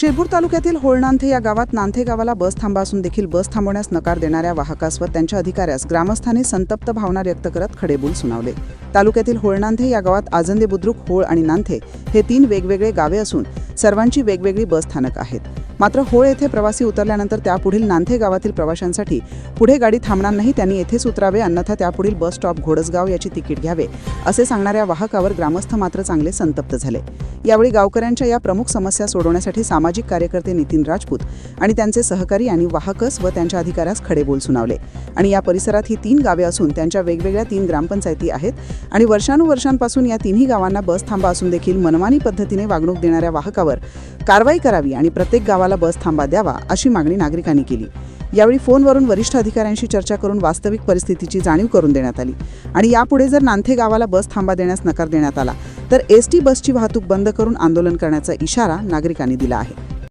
शिरपूर तालुक्यातील होळनांथे या गावात नांथे गावाला बस थांबा असून देखील बस थांबवण्यास नकार देणाऱ्या वाहकास व त्यांच्या अधिकाऱ्यास ग्रामस्थांनी संतप्त भावना व्यक्त करत खडेबोल सुनावले. तालुक्यातील होळनांथे या गावात आजंदे बुद्रुक होळ आणि नांथे हे तीन वेगवेगळे गावे असून सर्वांची वेगवेगळी बस स्थानक आहेत. मात्र होळ येथे प्रवासी उतरल्यानंतर त्यापुढील नांथे गावातील प्रवाशांसाठी पुढे गाडी थांबणार नाही त्यांनी येथेच उतरावे अन्यथा त्यापुढील बस स्टॉप घोडसगाव याची तिकीट घ्यावे असे सांगणाऱ्या वाहकावर ग्रामस्थ मात्र चांगले संतप्त झाले. यावेळी गावकऱ्यांच्या या प्रमुख समस्या सोडवण्यासाठी सामाजिक कार्यकर्ते नितीन राजपूत आणि त्यांचे सहकारी आणि वाहकस व त्यांच्या अधिकाऱ्यास खडे बोल सुनावले. आणि या परिसरात ही तीन गावे असून त्यांच्या वेगवेगळ्या तीन ग्रामपंचायती आहेत आणि वर्षानुवर्षांपासून या तिन्ही गावांना बस थांबा असून देखील मनमानी पद्धतीने वागणूक देणाऱ्या वाहकावर कारवाई करावी आणि प्रत्येक गावाला बस थांबा द्यावा अशी मागणी नागरिकांनी केली. यावेळी फोनवरून वरिष्ठ अधिकाऱ्यांशी चर्चा करून वास्तविक परिस्थितीची जाणीव करून देण्यात आली. आणि यापुढे जर नांथे गावाला बस थांबा देण्यास नकार देण्यात आला तर एस टी बसची वाहतूक बंद करून आंदोलन करण्याचा इशारा नागरिकांनी दिला आहे.